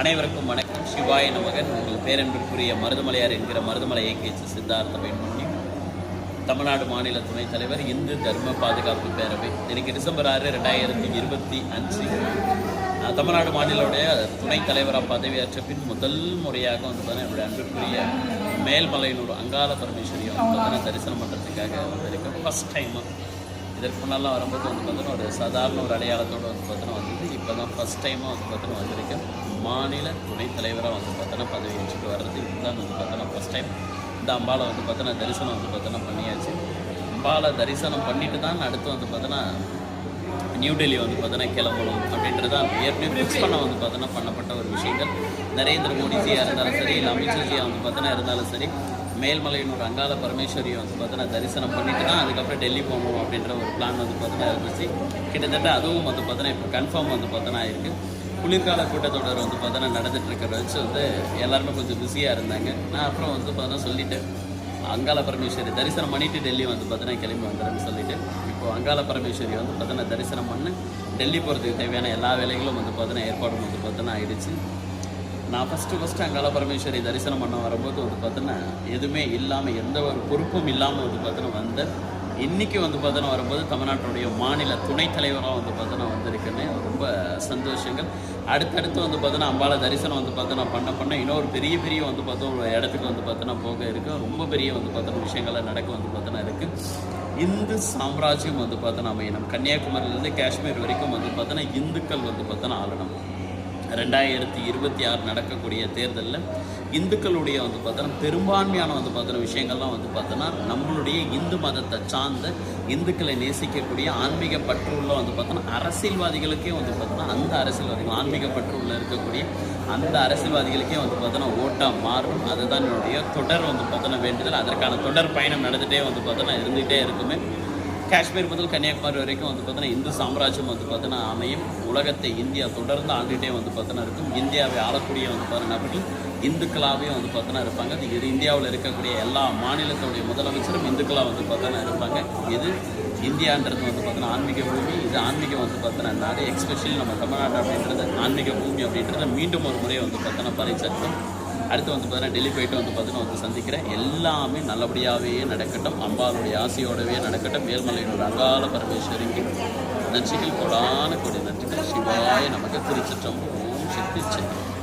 அனைவருக்கும் வணக்கம். சிவாய நமகன். உங்கள் பேரன்பிற்குரிய மருதமலையார் என்கிற மருதமலை இயக்கிய சித்தார்த்த வேண்மணி தமிழ்நாடு மாநில துணைத் தலைவர் இந்து தர்ம பாதுகாப்பு பேரவை. இன்னைக்கு டிசம்பர் ஆறு ரெண்டாயிரத்தி இருபத்தி அஞ்சு. தமிழ்நாடு மாநிலோடைய துணைத் தலைவராக பதவியேற்ற பின் முதல் முறையாக வந்து பார்த்தீங்கன்னா என்னுடைய அன்பிற்குரிய மேல்மலையனூர் அங்காள பரமேஸ்வரியை வந்து பார்த்தீங்கன்னா தரிசனம் பண்ணுறதுக்காக வந்திருக்கேன். ஃபஸ்ட் டைமாக இதற்கு முன்னெல்லாம் வரும்போது வந்து பார்த்தீங்கன்னா ஒரு சாதாரண ஒரு அடையாளத்தோடு வந்து பார்த்தீங்கன்னா வந்தது இப்போ தான் ஃபஸ்ட் டைமாக வந்து பார்த்தீங்கன்னா வந்திருக்கேன். மாநில துணைத் தலைவராக வந்து பார்த்தோன்னா பதவி வச்சுட்டு வர்றது இதுதான் வந்து பார்த்தோன்னா ஃபஸ்ட் டைம் இந்த அம்பாவை வந்து பார்த்தோன்னா தரிசனம் வந்து பார்த்தோன்னா பண்ணியாச்சு அம்பாவை தரிசனம் பண்ணிட்டு தான் அடுத்து வந்து பார்த்தோன்னா நியூ டெல்லி வந்து பார்த்தோன்னா கிளம்பணும் அப்படின்றது தான் ஏற்கனவே ஃபிக்ஸ் பண்ண வந்து பார்த்தோன்னா பண்ணப்பட்ட ஒரு விஷயங்கள் நரேந்திர மோடிஜியாக இருந்தாலும் சரி இல்லை அமித்ஷாஜியாக வந்து பார்த்தோன்னா இருந்தாலும் சரி மேல்மலையினூர் அங்காள பரமேஸ்வரியை வந்து பார்த்தோன்னா தரிசனம் பண்ணிட்டு தான் அதுக்கப்புறம் டெல்லி போகணும் அப்படின்ற ஒரு பிளான் வந்து பார்த்தோன்னா இருந்துச்சு கிட்டத்தட்ட அதுவும் வந்து பார்த்தோன்னா இப்போ கன்ஃபார்ம் வந்து பார்த்தோன்னா இருக்குது குளிர்கால கூட்டத்தொடர் வந்து பார்த்தோன்னா நடந்துட்டு வச்சு வந்து எல்லாருமே கொஞ்சம் பிஸியாக இருந்தாங்க. நான் அப்புறம் வந்து பார்த்தோன்னா சொல்லிட்டேன். அங்காள பரமேஸ்வரி தரிசனம் பண்ணிட்டு டெல்லி வந்து பார்த்தோன்னா கிளம்பி வந்துடுறேன்னு சொல்லிட்டு இப்போது அங்காள பரமேஸ்வரி வந்து பார்த்தோன்னா தரிசனம் பண்ணு டெல்லி போகிறதுக்கு தேவையான எல்லா வேலைகளும் வந்து பார்த்தோன்னா ஏற்பாடும் வந்து பார்த்தோன்னா ஆயிடுச்சு. நான் ஃபஸ்ட்டு ஃபஸ்ட்டு அங்காள பரமேஸ்வரி தரிசனம் பண்ண வரும்போது வந்து பார்த்தோன்னா எதுவுமே இல்லாமல் எந்த ஒரு பொறுப்பும் இல்லாமல் வந்து பார்த்தோன்னா வந்தேன். இன்றைக்கி வந்து பார்த்தோன்னா வரும்போது தமிழ்நாட்டுடைய மாநில துணைத் தலைவராக வந்து பார்த்தோன்னா வந்திருக்கேன்னு ரொம்ப சந்தோஷங்கள் அடுத்தடுத்து வந்து பார்த்தோன்னா அம்பால தரிசனம் வந்து பார்த்தோன்னா பண்ண பண்ண இன்னொரு பெரிய பெரிய வந்து பார்த்தோம் ஒரு இடத்துக்கு வந்து பார்த்தோன்னா போக இருக்குது ரொம்ப பெரிய வந்து பார்த்தோன்னா விஷயங்கள்லாம் நடக்க வந்து பார்த்தோன்னா இருக்குது இந்து சாம்ராஜ்யம் வந்து பார்த்தோன்னா அமையணும் கன்னியாகுமரியிலேருந்து காஷ்மீர் வரைக்கும் வந்து பார்த்தோன்னா இந்துக்கள் வந்து பார்த்தோன்னா ஆளணும் ரெண்டாயிரத்தி இருபத்தி ஆறு நடக்கக்கூடிய தேர்தலில் இந்துக்களுடைய வந்து பார்த்தோன்னா பெரும்பான்மையான வந்து பார்த்தோன்னா விஷயங்கள்லாம் வந்து பார்த்தோன்னா நம்மளுடைய இந்து மதத்தை சார்ந்த இந்துக்களை நேசிக்கக்கூடிய ஆன்மீக பற்றுள்ள வந்து பார்த்தோன்னா அரசியல்வாதிகளுக்கே வந்து பார்த்தோன்னா அந்த அரசியல்வாதிகள் ஆன்மீக பற்றுள்ள இருக்கக்கூடிய அந்த அரசியல்வாதிகளுக்கே வந்து பார்த்தோன்னா ஓட்டாக மாறும். அதுதான் என்னுடைய தொடர் வந்து பார்த்தோன்னா வேண்டுதல். அதற்கான தொடர் பயணம் நடந்துகிட்டே வந்து பார்த்தோன்னா இருந்துகிட்டே இருக்குமே. காஷ்மீர் முதல் கன்னியாகுமரி வரைக்கும் வந்து பார்த்தீங்கன்னா இந்து சாம்ராஜ்யம் வந்து பார்த்தோன்னா அமையும். உலகத்தை இந்தியா தொடர்ந்து ஆண்டுகிட்டே வந்து பார்த்தீங்கன்னா இருக்கும். இந்தியாவை ஆளக்கூடிய வந்து பார்த்தோன்னா நபர்கள் இந்துக்களாகவே வந்து பார்த்தோன்னா இருப்பாங்க. இது இந்தியாவில் இருக்கக்கூடிய எல்லா மாநிலத்துடைய முதலமைச்சரும் இந்துக்களாக வந்து பார்த்தோன்னா இருப்பாங்க. இது இந்தியான்றது வந்து பார்த்தோன்னா ஆன்மீக பூமி. இது ஆன்மீகம் வந்து பார்த்தோன்னா நாடு. எக்ஸ்பெஷலி நம்ம தமிழ்நாடு அப்படின்றது ஆன்மீக பூமி அப்படின்றத மீண்டும் ஒரு முறை வந்து பார்த்தோன்னா பறைச்சட்டும் அடுத்து வந்து பார்த்தீங்கன்னா டெல்லி போயிட்டு வந்து பார்த்தீங்கன்னா வந்து சந்திக்கிறேன். எல்லாமே நல்லபடியாகவே நடக்கட்டும். அம்பாளுடைய ஆசையோடவே நடக்கட்டும். மேல்மலையினோட அங்காள பரமேஸ்வரிக்கு நன்றிகள். கொடான கொடி நன்றிகள். சிவாய நமக்கு திருச்சிட்டம் ஓம் சக்தி சக்தி.